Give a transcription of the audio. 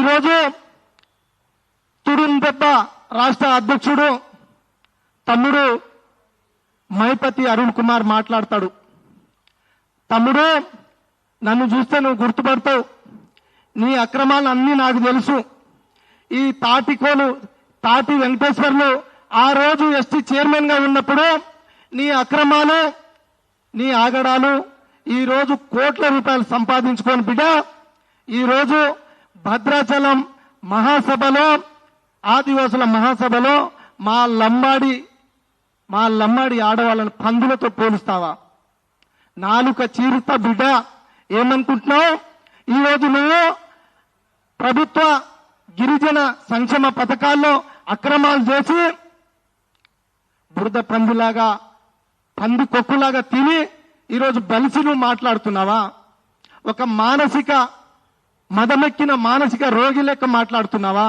ఈరోజు తుడుంపెప్ప రాష్ట్ర అధ్యక్షుడు తమ్ముడు మైపతి అరుణ్ కుమార్ మాట్లాడతాడు. తమ్ముడు నన్ను చూస్తే నువ్వు గుర్తుపడతావు. నీ అక్రమాలన్నీ నాకు తెలుసు. ఈ తాటికోలు తాటి వెంకటేశ్వర్లు ఆ రోజు ఎస్టీ చైర్మన్గా ఉన్నప్పుడు నీ అక్రమాలు నీ ఆగడాలు ఈ రోజు కోట్ల రూపాయలు సంపాదించుకొని బిడ్డ. ఈ రోజు భద్రాచలం మహాసభలో ఆదివాసుల మహాసభలో మా లంబాడి మా లంబాడి ఆడవాళ్ళని పందులతో పోలుస్తావా? నాలుక చీరుతా బిడ్డ ఏమనుకుంటున్నావు? ఈరోజు నువ్వు ప్రభుత్వ గిరిజన సంక్షేమ పథకాల్లో అక్రమాలు చేసి బురద పందులాగా పంది కొక్కులాగా తిని ఈరోజు బలిసి నువ్వు మాట్లాడుతున్నావా? ఒక మానసిక మదమెక్కిన మానసిక రోగి లెక్క మాట్లాడుతున్నావా?